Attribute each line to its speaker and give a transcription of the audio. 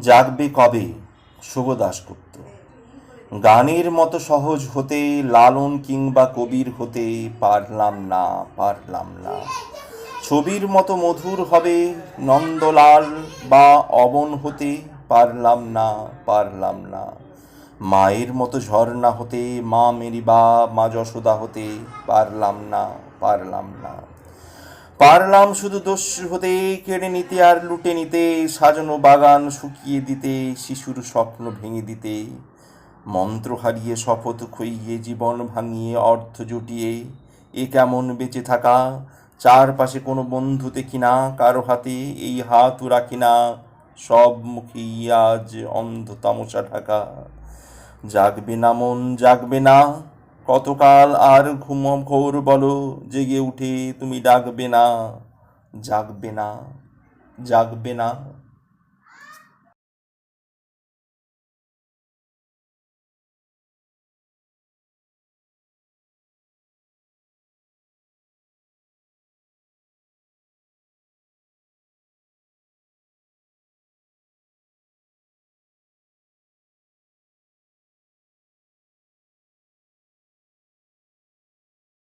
Speaker 1: জাগবে কবে? শুভ দাশগুপ্ত। গানের মতো সহজ হতে, লালন কিংবা কবির হতে পারলাম না পারলাম না। ছবির মতো মধুর হবে, নন্দলাল বা অবন হতে পারলাম না পারলাম না। মায়ের মতো ঝর্ণা হতে, মা মেরিবা মা যশোদা হতে পারলাম না পারলাম না। পারলাম শুধু দস্যু হতে কেড়ে নিতে আর লুটে নিতে, সাজানো বাগান শুকিয়ে দিতে, শিশুর স্বপ্ন ভেঙে দিতে, মন্ত্র হারিয়ে শপথ খইয়ে, জীবন ভাঙিয়ে অর্থ জুটিয়ে, এ কেমন বেঁচে থাকা? চারপাশে কোনো বন্ধু দেখি না কারও হাতে এই হাতও রাখি না সব মুখেই আজ অন্ধ তামসা ঢাকা। জাগবে না মন, জাগবে না কতকাল আর ঘুম ঘোর বলো জেগে উঠে তুমি ডাকবে না জাগবে না জাগবে না।